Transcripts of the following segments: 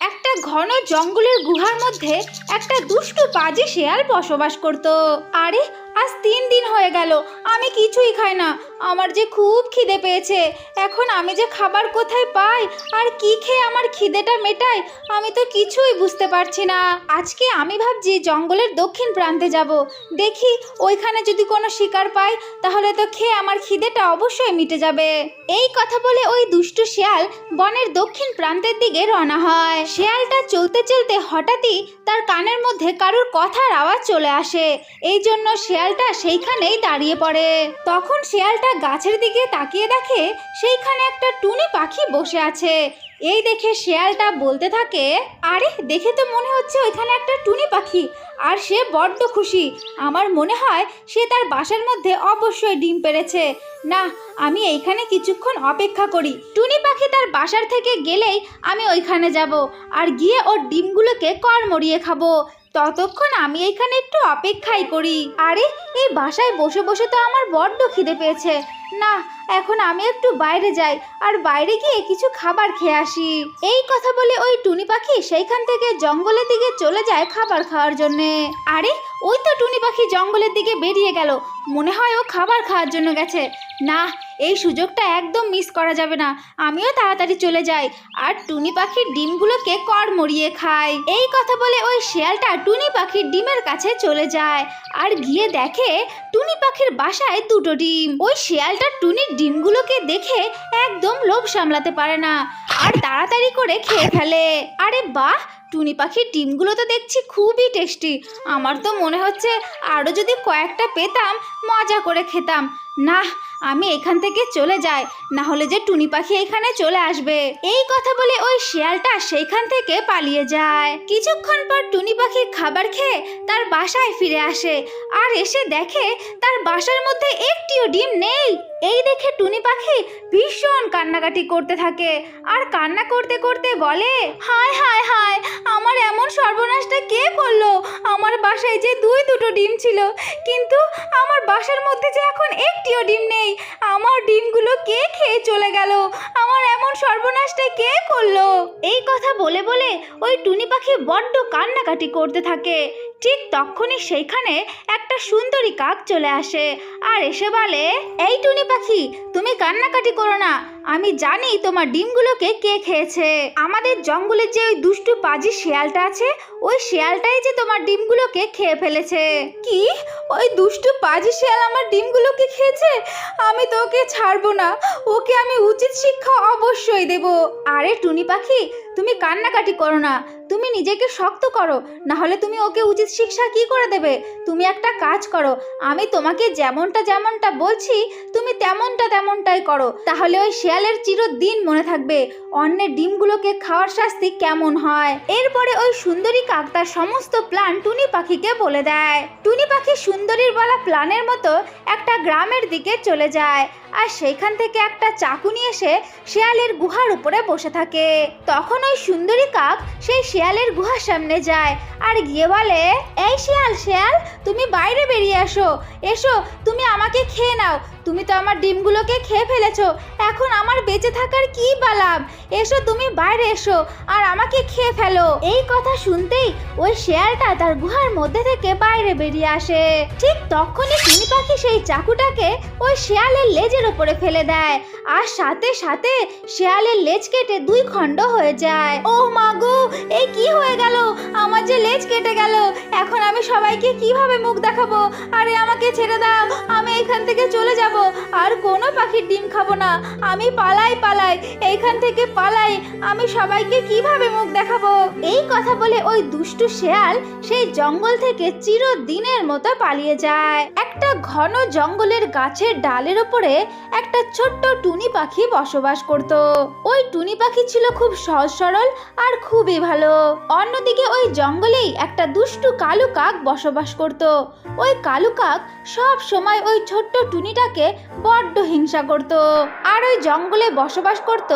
একটা ঘন জঙ্গলের গুহার মধ্যে একটা দুষ্টু পাজি শেয়াল বসবাস করত। আরে আজ তিন দিন হয়ে গেল, আমি কিছুই খাই না। আমার যে খুব খিদে পেয়েছে। এখন আমি যে খাবার কোথায় পাই, আর কি খেয়ে আমার খিদেটা মেটাই, আমি তো কিছুই বুঝতে পারছি না। আজকে আমি ভাবছি জঙ্গলের দক্ষিণ প্রান্তে যাব। দেখি ওইখানে যদি কোনো শিকার পাই, তাহলে তো খেয়ে আমার খিদেটা অবশ্যই মিটে যাবে। এই কথা বলে ওই দুষ্টু শিয়াল বনের দক্ষিণ প্রান্তের দিকে রওনা হয়। শিয়ালটা চলতে চলতে হঠাৎই তার কানের মধ্যে কারুর কথার আওয়াজ চলে আসে। এই জন্য শিয়ালটা সেইখানেই দাঁড়িয়ে পড়ে। তখন শিয়ালটা গাছের দিকে তাকিয়ে দেখে সেইখানে একটা টুনি পাখি বসে আছে। এই দেখে শেয়ালটা বলতে থাকে, আরে, দেখে তো মনে হচ্ছে ওইখানে একটা টুনি পাখি, আর সে বড্ড খুশি। আমার মনে হয় সে তার বাসার মধ্যে অবশ্যই ডিম পেড়েছে। না, আমি এইখানে কিছুক্ষণ অপেক্ষা করি। টুনি পাখি তার বাসার থেকে গেলেই আমি ওইখানে যাব, আর গিয়ে ওর ডিমগুলোকে কর মরিয়ে খাব। ততক্ষণ আমি এখানে একটু অপেক্ষাই করি। আরে, এই বাসায় বসে বসে তো আমার বড্ড খিদে পেয়েছে। না, এখন আমি একটু বাইরে যাই আর বাইরে গিয়ে কিছু খাবার খেয়ে আসি। এই কথা বলে ওই টুনি পাখি সেইখান থেকে জঙ্গলের দিকে চলে যায় খাবার খাওয়ার জন্যে। আরে, ওই তো টুনি পাখি জঙ্গলের দিকে বেরিয়ে গেল। মনে হয় ও খাবার খাওয়ার জন্য গেছে। না, এই সুযোগটা একদম মিস করা যাবে না। আমিও তাড়াতাড়ি চলে যাই। আর টুনি পাখির ডিমগুলোকে কর মরিয়ে খাই। এই কথা বলে ওই শেয়ালটা টুনি পাখির ডিমের কাছে চলে যায়। আর গিয়ে দেখে টুনি পাখির বাসায় দুটো ডিম। ওই শেয়ালটা টুনির ডিমগুলোকে দেখে একদম লোভ সামলাতে পারে না। আর তাড়াতাড়ি করে খেয়ে ফেলে। আরে বাহ, টুনি পাখির ডিমগুলো তো দেখছি খুবই টেস্টি। আমার তো মনে হচ্ছে আরও যদি কয়েকটা পেতাম, মজা করে খেতাম। না, আমি এখান থেকে চলে যাই, না হলে যে টুনি পাখি এখানে চলে আসবে। এই কথা বলে ওই শিয়ালটা সেইখান থেকে পালিয়ে যায়। কিছুক্ষণ পর টুনি পাখি খাবার খেয়ে তার বাসায় ফিরে আসে আর এসে দেখে তার বাসার মধ্যে একটিও ডিম নেই। এই দেখে টুনি পাখি ভীষণ কান্নাকাটি করতে থাকে আর কান্না করতে করতে বলে, হায় হায় হায়, আমার এমন সর্বনাশটা কে করল? আমার বাসায় যে দুই দুটো ডিম ছিল, কিন্তু আমার বাসার মধ্যে যে এখন একটিও ডিম নেই। আমার ডিমগুলো কে খেয়ে চলে গেল? আমার এমন সর্বনাশটা কে করল? এই কথা বলে বলে ওই টুনি পাখি বড্ড কান্নাকাটি করতে থাকে। ঠিক তখনই সেইখানে একটা সুন্দরী কাক চলে আসে আর এসে বলে, এই টুনি পাখি, তুমি কান্নাকাটি করো না। আমি জানি তোমার ডিমগুলোকে কে খেয়েছে। আমাদের জঙ্গলের যে ওই দুষ্টু পাজি শিয়ালটা আছে, ওই শিয়ালটাই যে তোমার ডিমগুলোকে খেয়ে ফেলেছে। কি? ওই দুষ্টু পাজি শিয়াল আমার ডিমগুলোকে খেয়েছে? আমি তো ওকে ছাড়বো না। ওকে আমি উচিত শিক্ষা অবশ্যই দেব। আরে টুনি পাখি, তুমি কান্নাকাটি করো না। তুমি নিজেকে শক্ত করো না হলে তুমি ওকে উচিত শিক্ষা কি করে দেবে? তুমি একটা কাজ করো, আমি তোমাকে যেমনটা যেমনটা বলছি, তুমি তেমনটা তেমনটাই করো। তাহলে ওই শিয়ালের চিরদিন মনে থাকবে অন্যের ডিমগুলোকে খাওয়ার শাস্তি কেমন হয়? এরপরে ওই সুন্দরী কাক তার সমস্ত প্ল্যান টুনি পাখিকে বলে দেয়। টুনি পাখি সুন্দরীর বলা প্ল্যানের মতো একটা গ্রামের দিকে চলে যায়, আর সেইখান থেকে একটা চাকু নিয়ে এসে শিয়ালের গুহার উপরে বসে থাকে। তখন ওই সুন্দরী কাক সেই শিয়ালের গুহার সামনে যায় আর গিয়ে বলে, এই শিয়াল শিয়াল, তুমি বাইরে বেরিয়ে আসো এসো, তুমি আমাকে খেয়ে নাও। তুমি তো আমার ডিমগুলোকে খেয়ে ফেলেছো। এখন আমার বেঁচে থাকার কি বালাম এসো তুমি বাইরে এসো আর আমাকে খেয়ে ফেলো। এই কথা শুনতেই ওই শেয়ালটা তার গুহার মধ্যে থেকে বাইরে বেরিয়ে আসে। ঠিক তখনই টুনি পাখি সেই চাকুটাকে ওই শেয়ালের লেজের উপরে ফেলে দেয়। আর সাথে সাথে শেয়ালের লেজ কেটে দুই খণ্ড হয়ে যায়। ও মা গো, এই কি হয়ে গেল? আমার যে লেজ কেটে গেল। এখন আমি সবাইকে কীভাবে মুখ দেখাবো? আরে আমাকে ছেড়ে দাও। আমি এখান থেকে চলে যাব। আর কোনো পাখির ডিম খাব না। আমি পালাই পালাই, এইখান থেকে পালাই। আমি সবাইকে কীভাবে মুখ দেখাবো? এই কথা বলে ওই দুষ্টু শেয়াল সেই জঙ্গল থেকে চিরদিনের মতো পালিয়ে যায়। একটা ঘন জঙ্গলের গাছের ডালের উপরে একটা ছোট্ট টুনি পাখি বসবাস করত। ওই টুনি পাখি ছিল খুব সহজ সরল আর খুবই ভালো। অন্যদিকে ওই জঙ্গলেই একটা দুষ্টু কালু কাক বসবাস করত। ওই কালু কাক সব সময় ওই ছোট্ট টুনিটাকে বড্ড হিংসা করত। আর ওই জঙ্গলে বসবাস করত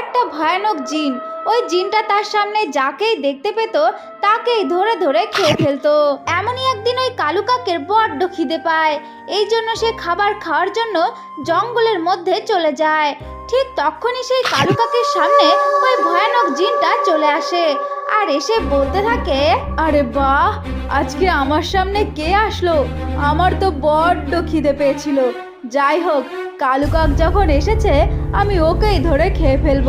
একটা ভয়ানক জিন। ওই জিনটা তার সামনে যাকেই দেখতে পেত, তাকেই ধরে ধরে খেয়ে ফেলতো। এমনই একদিন ওই কালু কাকের বড্ড খিদে পায়। এই জন্য সে খাবার খাওয়ার জন্য জঙ্গলের মধ্যে চলে যায়। ঠিক তখনই সেই কালু কাকের সামনে ওই ভয়ানক জিনটা চলে আসে। আর এসে বলতে থাকে, আরে বাহ, আজকে আমার সামনে কে আসলো? আমার তো বড্ড খিদে পেয়েছিল। যাই হোক কালু কাক যখন এসেছে আমি ওকেই ধরে খেয়ে ফেলব।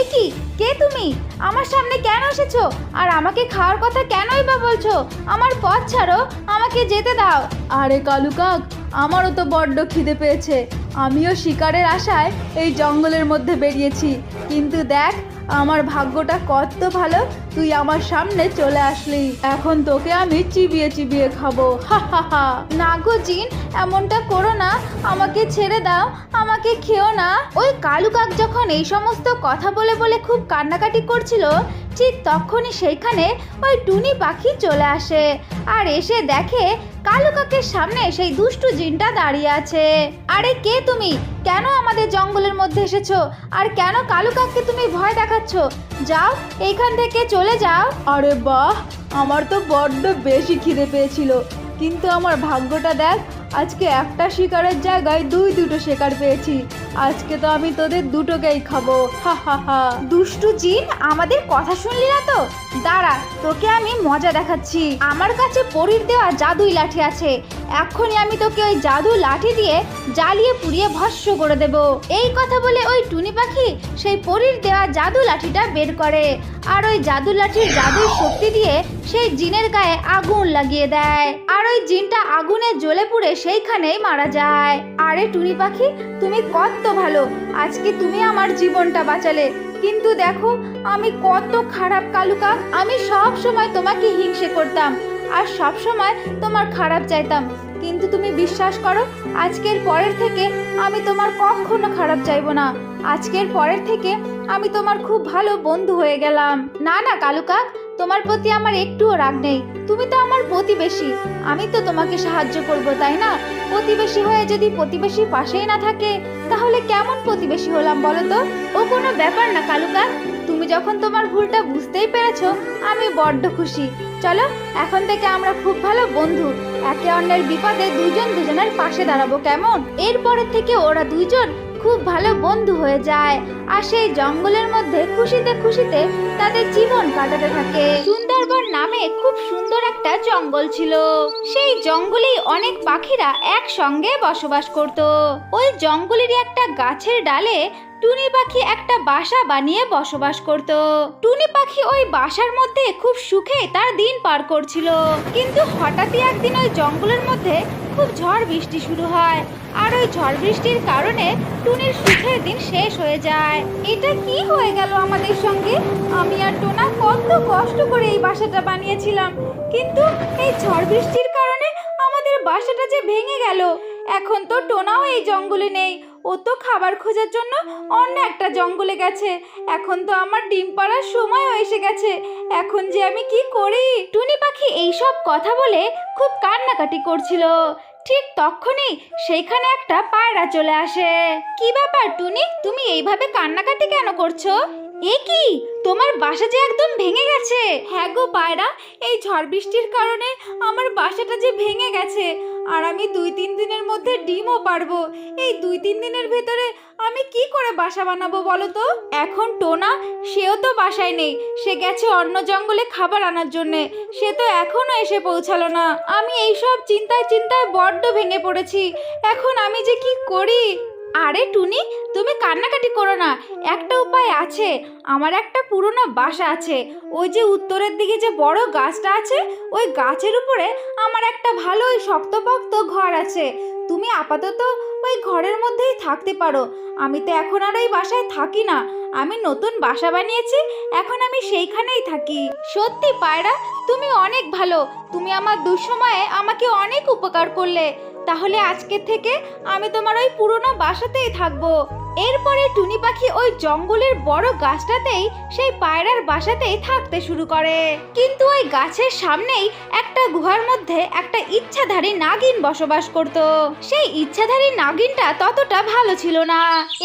এ কি? কে তুমি? আমার সামনে কেন এসেছ? আর আমাকে খাওয়ার কথা কেনই বা বলছো? আমার পথ ছাড়ো আমাকে যেতে দাও। আরে কালু কাক আমারও তো বড্ড খিদে পেয়েছে। আমিও শিকারের আশায় এই জঙ্গলের মধ্যে বেরিয়েছি। কিন্তু দেখ আমার ভাগ্যটা কত ভালো, তুই আমার সামনে চলে আসলি। এখন তোকে আমি চিবিয়ে চিবিয়ে খাব। হা হা হা। না গো জিন, এমনটা করো না। আমাকে ছেড়ে দাও, আমাকে খেও না। ওই কালু কাক যখন এই সমস্ত কথা বলে বলে খুব কান্নাকাটি করছিল, ঠিক তখনই সেইখানে ওই টুনি পাখি চলে আসে আর এসে দেখে কালু কাকের সামনে সেই দুষ্টু জিনটা দাঁড়িয়ে আছে। আরে কে তুমি? কেন আমাদের জঙ্গলের মধ্যে এসেছ? আর কেন কালু কাককে তুমি ভয় দেখাচ্ছ? যাও, এইখান থেকে চলে যাও। আরে বাহ, আমার তো বড্ড বেশি খিদে পেয়েছিল। কিন্তু আমার ভাগ্যটা দেখ আজকে একটা শিকারের জায়গায় দুই দুটো শিকার পেয়েছি। আজকে তো আমি তোদের দুটোকেই খাব। হা হা হা। দুষ্টু জিন, আমাদের কথা শুনলি না তো? দাঁড়া, তোকে আমি মজা দেখাচ্ছি। আমার কাছে পরীর দেওয়া জাদুই লাঠি আছে। এক্ষুনি আমি তোকে ওই জাদু লাঠি দিয়ে জ্বালিয়ে পুড়িয়ে ভস্য করে দেব। এই কথা বলে ওই টুনি পাখি সেই পরীর দেওয়া জাদু লাঠিটা বের করে। আর ওই জাদু লাঠির জাদুর শক্তি দিয়ে সেই জিনের গায়ে আগুন লাগিয়ে দেয়। আর ওই জিনটা আগুনে জ্বলে পুড়ে সেইখানেই মারা যায়। আরে টুনি পাখি, তুমি কত ভালো। আজকে তুমি আমার জীবনটা বাঁচালে। কিন্তু দেখো, আমি কত খারাপ কালুকা, আমি সব সময় তোমাকে হিংসে করতাম। আর সব সময় তোমার খারাপ চাইতাম। কিন্তু তুমি বিশ্বাস করো, আজকের পরের থেকে আমি তোমার কখনো খারাপ চাইব না। আজকের পরের থেকে আমি তোমার খুব ভালো বন্ধু হয়ে গেলাম। না না, কালুকা তোমার প্রতি আমার একটুও রাগ নেই। তুমি তো আমার প্রতিবেশী। আমি তো তোমাকে সাহায্য করব, তাই না? প্রতিবেশী হয়ে যদি প্রতিবেশী পাশেই না থাকে, তাহলে কেমন প্রতিবেশী হলাম বলো তো? ও কোনো ব্যাপার না, কালুকা। তুমি যখন তোমার ভুলটা বুঝতেই পেরেছ, আমি বড্ড খুশি। চলো, এখন থেকে আমরা খুব ভালো বন্ধু। একে অন্যের বিপদে দুজন দুজনের পাশে দাঁড়াবো, কেমন? এরপরের থেকে ওরা দুইজন খুব ভালো বন্ধু হয়ে যায় আর সেই জঙ্গলের মধ্যে খুশিতে খুশিতে তাদের জীবন কাটাতে থাকে। সুন্দরবন নামে খুব সুন্দর একটা জঙ্গল ছিল। সেই জঙ্গলেই অনেক পাখিরা একসঙ্গে বসবাস করত। ওই জঙ্গলেরই একটা গাছের ডালে টুনি পাখি একটা বাসা বানিয়ে বসবাস করত। টুনি পাখি ওই বাসার মধ্যে খুব সুখে তার দিন পার করছিল। কিন্তু হঠাৎই একদিন ওই জঙ্গলের মধ্যে খুব ঝড় বৃষ্টি শুরু হয়। আর ওই ঝড় বৃষ্টির কারণে টুনির সুখের দিন শেষ হয়ে যায়। এটা কি হয়ে গেল আমাদের সঙ্গে? আমি আর টোনা কত কষ্ট করে এই বাসাটা বানিয়েছিলাম। কিন্তু এই ঝড় বৃষ্টির কারণে আমাদের বাসাটা যে ভেঙে গেল। এখন তো টোনাও এই জঙ্গলে নেই। ও তো খাবার খোঁজার জন্য অন্য একটা জঙ্গলে গেছে। এখন তো আমার ডিম পাড়ার সময়ও এসে গেছে। এখন যে আমি কি করি? টুনি পাখি এইসব কথা বলে খুব কান্নাকাটি করছিল। ঠিক তখনই সেইখানে একটা পায়রা চলে আসে। কি ব্যাপার টুনি? তুমি এইভাবে কান্নাকাটি কেন করছ? এ কি? তোমার বাসা যে একদম ভেঙে গেছে। হ্যাঁ গো পায়রা, এই ঝড় বৃষ্টির কারণে আমার বাসাটা যে ভেঙে গেছে। আর আমি দুই তিন দিনের মধ্যে ডিমও পারব। এই দুই তিন দিনের ভেতরে আমি কি করে বাসা বানাবো বলো তো? এখন টোনা, সেও তো বাসায় নেই। সে গেছে অন্য জঙ্গলে খাবার আনার জন্যে। সে তো এখনও এসে পৌঁছালো না। আমি এই সব চিন্তায় চিন্তায় বড্ড ভেঙে পড়েছি। এখন আমি যে কি করি? আরে টুনি, তুমি কান্নাকাটি করো না। একটা উপায় আছে। আমার একটা পুরনো বাসা আছে। ওই যে উত্তরের দিকে যে বড় গাছটা আছে, ওই গাছের উপরে আমার একটা ভালো ওই শক্তপোক্ত ঘর আছে। তুমি আপাতত ওই ঘরের মধ্যেই থাকতে পারো। আমি তো এখন আর ওই বাসায় থাকি না। আমি নতুন বাসা বানিয়েছি, এখন আমি সেইখানেই থাকি। সত্যি, পায়রা, তুমি অনেক ভালো। তুমি আমার দুঃসময়ে আমাকে অনেক উপকার করলে। তাহলে আজকের থেকে আমি তোমার ওই পুরনো বাসাতেই থাকব। এরপরে টুনি পাখি ওই জঙ্গলের বড় গাছটাতেই সেই পায়রার বাসাতেই থাকতে শুরু করে। কিন্তু ওই গাছের সামনেই একটা গুহার মধ্যে একটা ইচ্ছাধারী নাগিন বসবাস করত। সেই ইচ্ছাধারী নাগিনটা ততটা ভালো ছিল না।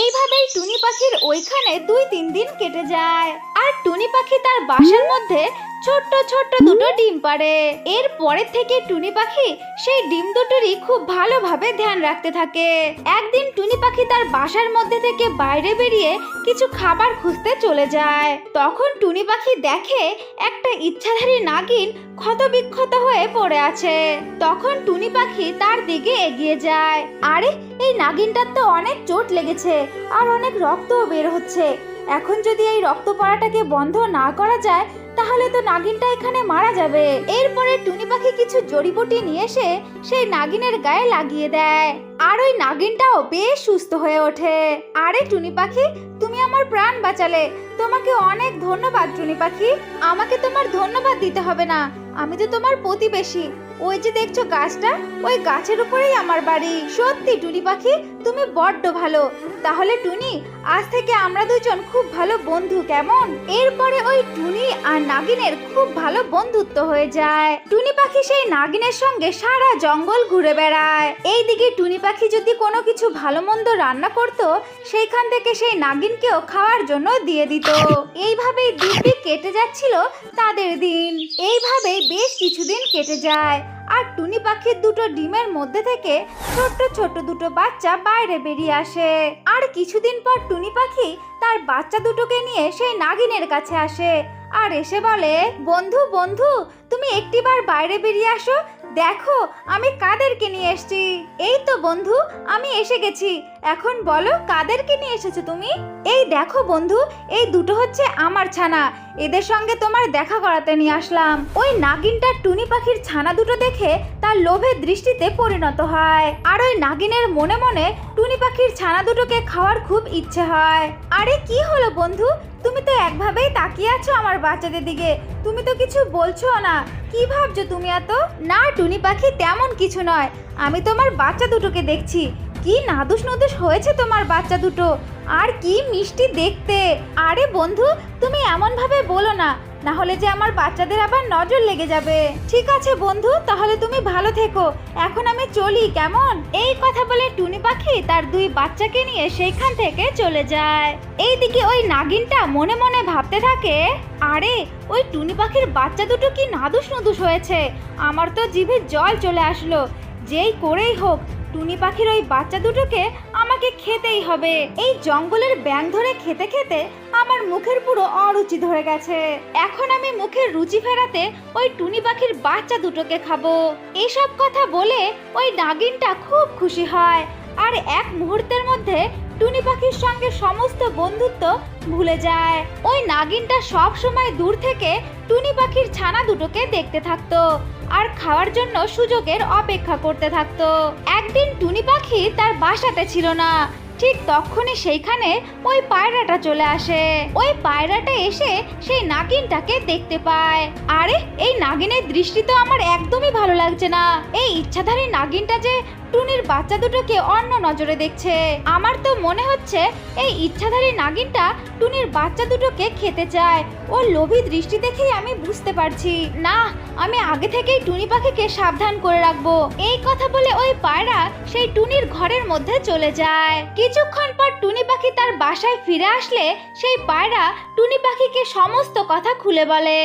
এইভাবেই টুনি পাখির ওইখানে দুই তিন দিন কেটে যায়। আর টুনি পাখি তার বাসার মধ্যে ছোট্ট ছোট্ট দুটো ডিম পাড়ে। এর পরের থেকে টুনি পাখি সেই ডিম দুটোরই খুব ভালোভাবে ধ্যান রাখতে থাকে। একদিন টুনি পাখি তার বাসার মধ্যে থেকে বাইরে বেরিয়ে কিছু খাবার খুঁজতে চলে যায়। তখন টুনি পাখি দেখে একটা ইচ্ছাধারী নাগিন ক্ষতবিক্ষত হয়ে পড়ে আছে। তখন টুনি পাখি তার দিকে এগিয়ে যায়। আরে, এই নাগিনটার তো অনেক চোট লেগেছে আর অনেক রক্তও বের হচ্ছে। এখন যদি এই রক্ত পড়াটাকে বন্ধ না করা যায়, তাহলে তো নাগিনটা এখানে মারা যাবে। এরপরে টুনি পাখি কিছু জড়িবুটি নিয়ে এসে সেই নাগিনের গায়ে লাগিয়ে দেয়। আর ওই নাগিনটাও বেশ সুস্থ হয়ে ওঠে। আরে টুনি পাখি, তুমি আমার প্রাণ বাঁচালে। তোমাকে অনেক ধন্যবাদ টুনি পাখি। আমাকে তোমার ধন্যবাদ দিতে হবে না। আমি তো তোমার প্রতিবেশী। ওই যে দেখছ গাছটা, ওই গাছের উপরেই আমার বাড়ি। সত্যি, টুনি পাখি, তুমি বড্ড ভালো। তাহলে টুনি, আজ থেকে আমরা দুজন খুব ভালো বন্ধু, কেমন? এরপরে ওই টুনি আর নাগিনের খুব ভালো বন্ধুত্ব হয়ে যায়। টুনি পাখি সেই নাগিনের সঙ্গে সারা জঙ্গল ঘুরে বেড়ায়। এইদিকে টুনি পাখি যদি কোনো কিছু ভালো মন্দ রান্না করতো, সেইখান থেকে সেই নাগিনকেও খাওয়ার জন্য দিয়ে দিত। এইভাবেই দিব্যি কেটে যাচ্ছিল তাদের দিন। এইভাবেই বেশ কিছুদিন কেটে যায়। আর টুনি পাখির দুটো ডিমের মধ্যে থেকে ছোট্ট ছোট দুটো বাচ্চা বাইরে বেরিয়ে আসে। আর কিছুদিন পর টুনি পাখি তার বাচ্চা দুটোকে নিয়ে সেই নাগিনের কাছে আসে। আর এসে বলে, বন্ধু বন্ধু, তুমি একটিবার বাইরে বেরিয়ে আসো দেখো, আমি কাদেরকে নিয়ে এসেছি। এই তো বন্ধু, আমি এসে গেছি। এখন বলো, কাদেরকে নিয়ে এসেছ তুমি? এই দেখো বন্ধু, এই দুটো হচ্ছে আমার ছানা। এদের সঙ্গে তোমার দেখা করাতে নিয়ে আসলাম। ওই নাগিনটার টুনি পাখির ছানা দুটো দেখে তার লোভের দৃষ্টিতে পরিণত হয়। আর ওই নাগিনের মনে মনে টুনি পাখির ছানা দুটোকে খাওয়ার খুব ইচ্ছে হয়। আরে কি হলো বন্ধু? তুমি তো একভাবেই তাকিয়ে আছো আমার বাচ্চাদের দিকে। তুমি তো কিছু বলছো না। কি ভাবছ তুমি এত? না, টুনি পাখি তেমন কিছু নয়। আমি তোমার বাচ্চা দুটোকে দেখছি। কি নাদুস নদুস হয়েছে তোমার বাচ্চা দুটো। আর কি মিষ্টি দেখতে। আরে বন্ধু, তুমি এমনভাবে বলো না। না হলে যে আমার বাচ্চাদের আবার নজর লেগে যাবে। ঠিক আছে বন্ধু, তাহলে তুমি ভালো থেকো। এখন আমি চলি, কেমন? এই কথা বলে টুনি পাখি তার দুই বাচ্চাকে নিয়ে সেইখান থেকে চলে যায়। এইদিকে ওই নাগিনটা মনে মনে ভাবতে থাকে, আরে, ওই টুনি পাখির বাচ্চা দুটো কি নাদুস নুদুস হয়েছে। আমার তো জিভে জল চলে আসলো। যেই করেই হোক টুনি পাখির ওই বাচ্চা দুটোকে আমাকে খেতেই হবে। এই জঙ্গলের ব্যাং ধরে খেতে খেতে আমার মুখের পুরো অরুচি ধরে গেছে। এখন আমি মুখের রুচি ফেরাতে ওই টুনি পাখির বাচ্চা দুটোকে খাব। এসব কথা বলে ওই নাগিনটা খুব খুশি হয়। আর এক মুহূর্তের মধ্যে টুনি পাখির সঙ্গে সমস্ত বন্ধুত্ব ভুলে যায়। ওই নাগিনটা সব সময় দূর থেকে টুনি পাখির ছানা দুটোকে দেখতে থাকতো আর খাওয়ার জন্য সুযোগের অপেক্ষা করতে থাকতো। একদিন টুনি পাখি তার বাসাতে ছিল না। ঠিক তখনই সেইখানে ওই পায়রাটা চলে আসে। ওই পায়রাটা এসে সেই নাগিনটাকে দেখতে পায়। আরে, এই নাগিনের দৃষ্টি তো আমার একদমই ভালো লাগছে না। এই ইচ্ছাধারী নাগিনটা যে টুনির বাচ্চা দুটোকে অন্য নজরে দেখছে। আমার তো মনে হচ্ছে এই ইচ্ছাধারী নাগিনটা টুনির বাচ্চা দুটোকে খেতে চায়। ওর লোভী দৃষ্টি দেখেই আমি বুঝতে পারছি। না, আমি আগে থেকেই টুনি পাখিকে সাবধান করে রাখব। এই কথা বলে ওই পায়রা সেই টুনির ঘরের মধ্যে চলে যায়। কিছুক্ষণ পর টুনি পাখি তার বাসায় ফিরে আসলে সেই পায়রা টুনি পাখিকে সমস্ত কথা খুলে বলে,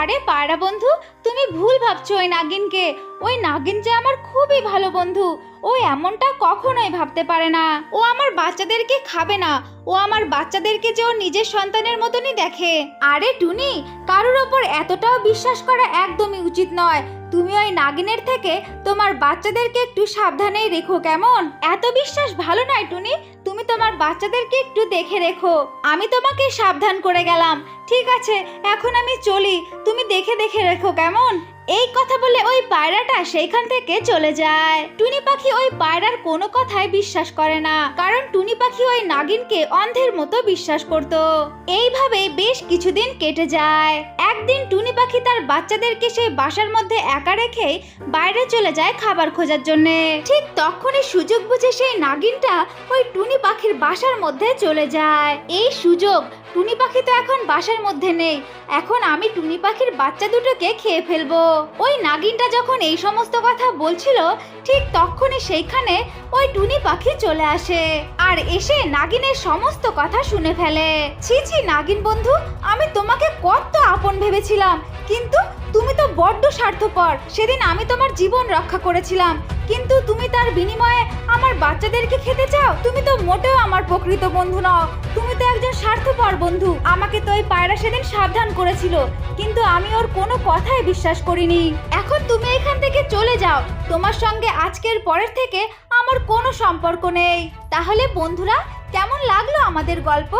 আরে পায়রা বন্ধু, তুমি ভুল ভাবছ ওই নাগিনকে। ওই নাগিন যে আমার খুবই ভালো বন্ধু, ও এমনটা কখনোই ভাবতে পারে না। ও আমার বাচ্চাদেরকে খাবে না, ও আমার বাচ্চাদেরকে যে ও নিজের সন্তানের মতনই দেখে। আরে টুনি, কারোর ওপর এতটাও বিশ্বাস করা একদমই উচিত নয়। তুমি ওই নাগিনের থেকে তোমার বাচ্চাদেরকে একটু সাবধানেই রেখো, কেমন? এত বিশ্বাস ভালো নয় টুনি, তুমি তোমার বাচ্চাদেরকে একটু দেখে রেখো। আমি তোমাকে সাবধান করে গেলাম। ঠিক আছে, এখন আমি চলি। তুমি দেখে দেখে রেখো কেমন। এই কথা বলে ওই পায়রাটা সেইখান থেকে চলে যায়। টুনি পাখি ওই পায়রার কোনো কথায় বিশ্বাস করে না, কারণ টুনি পাখি ওই নাগিনকে অন্ধের মতো বিশ্বাস করত। এইভাবে বেশ কিছুদিন কেটে যায়। একদিন টুনি পাখি তার বাচ্চাদেরকে সেই বাসার মধ্যে একা রেখে বাইরে চলে যায় খাবার খোঁজার জন্য। ঠিক তখনই সুযোগ বুঝে সেই নাগিনটা ওই টুনি পাখির বাসার মধ্যে চলে যায়। এই সুযোগ টুনি পাখি তো এখন বাসার মধ্যে নেই। এখন আমি টুনি পাখির বাচ্চা দুটোকে খেয়ে ফেলব। ওই নাগিনটা যখন এই সমস্ত কথা বলছিল, ঠিক তখনই সেইখানে ওই টুনি পাখি চলে আসে আর এসে নাগিনের সমস্ত কথা শুনে ফেলে। ছি ছি, নাগিন বন্ধু, আমি তোমাকে কত আপন ভেবেছিলাম, কিন্তু তুমি তো বড্ড স্বার্থপর। সেদিন আমি তোমার জীবন রক্ষা করেছিলাম, কিন্তু তুমি তার বিনিময়ে বাচ্চাদেরকে খেতে চাও? তুমি তো মোটেও আমার প্রকৃত বন্ধু নও। তুমি তো একজন স্বার্থপর বন্ধু। আমাকে তো ওই পায়রা সেদিন সাবধান করেছিল, কিন্তু আমি ওর কোনো কথাই বিশ্বাস করিনি। এখন তুমি এখান থেকে চলে যাও। তোমার সঙ্গে আজকের পরের থেকে আমার কোনো সম্পর্ক নেই। তাহলে বন্ধুরা, কেমন লাগল আমাদের গল্প?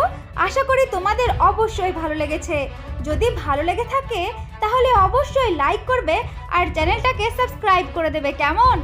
আশা করি তোমাদের অবশ্যই ভালো লেগেছে। যদি ভালো লেগে থাকে, তাহলে অবশ্যই লাইক করবে আর চ্যানেলটাকে সাবস্ক্রাইব করে দেবে, কেমন?